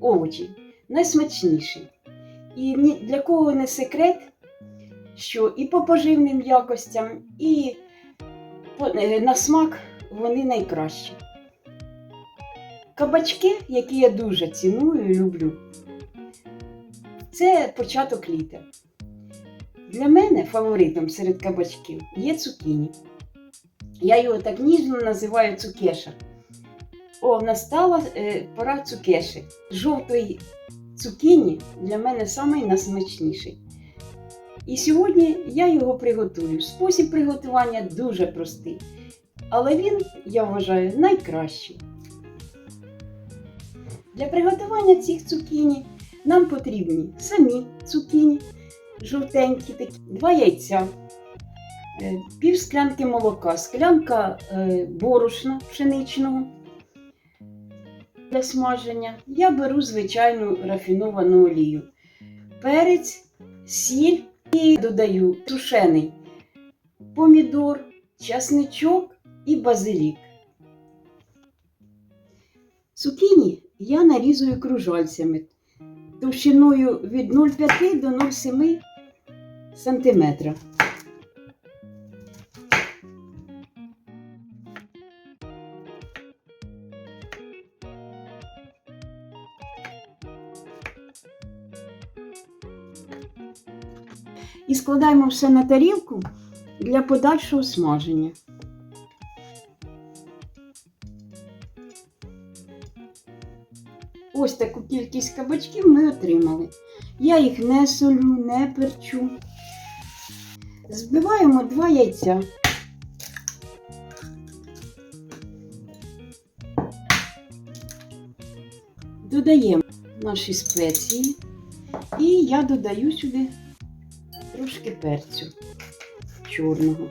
овочі найсмачніший. І для кого не секрет, що і по поживним якостям, і е, на смак вони найкращі. Кабачки, які я дуже ціную і люблю, це початок літа. Для мене фаворитом серед кабачків є цукіні. Я його так ніжно називаю цукеша. О, настала е, пора цукеші. Жовтий цукіні для мене самий найсмачніший. І сьогодні я його приготую. Спосіб приготування дуже простий. Але він, я вважаю, найкращий. Для приготування цих цукіні нам потрібні самі цукіні, жовтенькі такі, два яйця, е, пів склянки молока, склянка е, борошна пшеничного для смаження. Я беру звичайну рафіновану олію, перець, сіль і додаю тушений помідор, часничок і базилік. Цукіні я нарізую кружальцями товщиною від 0,5 до 0,7 см. І складаємо все на тарілку для подальшого смаження. Ось таку кількість кабачків ми отримали. Я їх не солю, не перчу. Збиваємо два яйця. Додаємо наші спеції. І я додаю сюди трошки перцю чорного.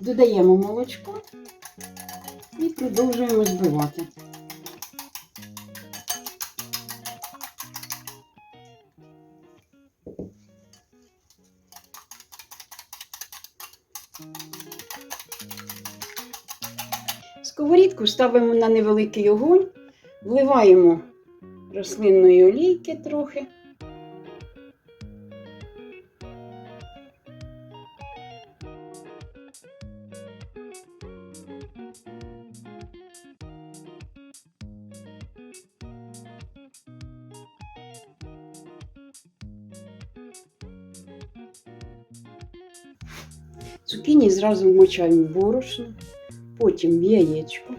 Додаємо молочко і продовжуємо збивати. Сковорідку ставимо на невеликий огонь, вливаємо рослинної олійки трохи. Цукіні зразу вмочаємо в борошно, потім в яєчко,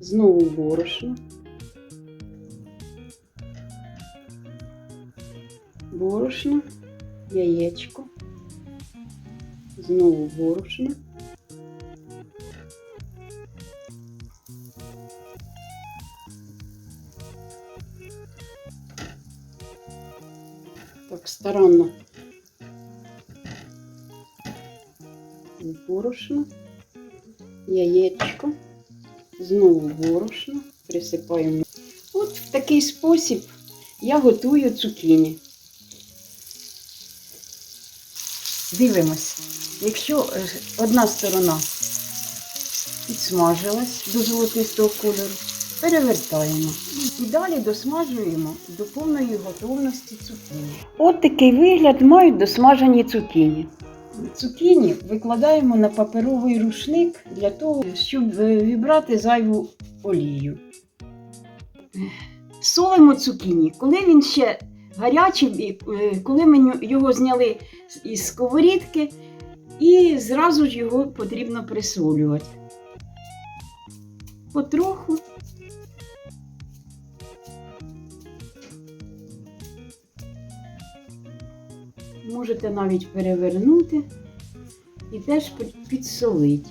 знову в борошно, борошно, яєчко, знову в борошно. Так старанно в борошно, яєчко, знову борошно, присипаємо. От в такий спосіб я готую цукіні. Дивимось, якщо е, одна сторона підсмажилась до золотистого кольору, перевертаємо. І далі досмажуємо до повної готовності цукіні. От такий вигляд мають досмажені цукіні. Цукіні викладаємо на паперовий рушник для того, щоб е, вібрати зайву олію. Солимо цукіні, коли він ще гарячий, е, коли ми його зняли із сковорідки, і зразу ж його потрібно присолювати. Потроху. Можете навіть перевернути і теж під- підсолити.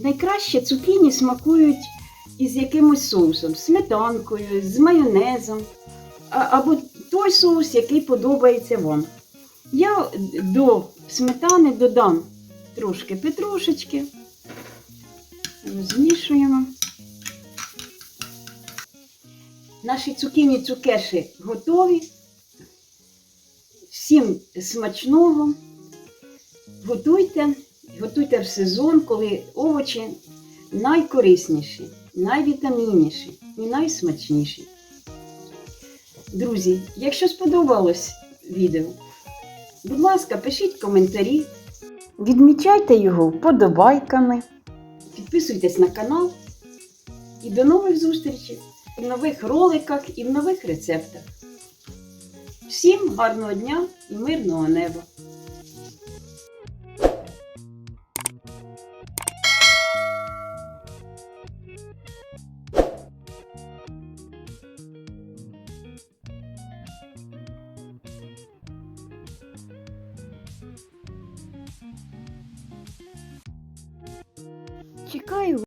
Найкраще цукіні смакують із якимось соусом, сметанкою, з майонезом, або той соус, який подобається вам. Я до сметани додам трошки петрушечки, розмішуємо. Наші цукіні цукеші готові. Всім смачного. Готуйте, готуйте в сезон, коли овочі найкорисніші, найвітамінніші і найсмачніші. Друзі, якщо сподобалось відео, будь ласка, пишіть коментарі, відмічайте його вподобайками, підписуйтесь на канал і до нових зустрічей в нових роликах і в нових рецептах. Всім гарного дня і мирного неба! Чекаю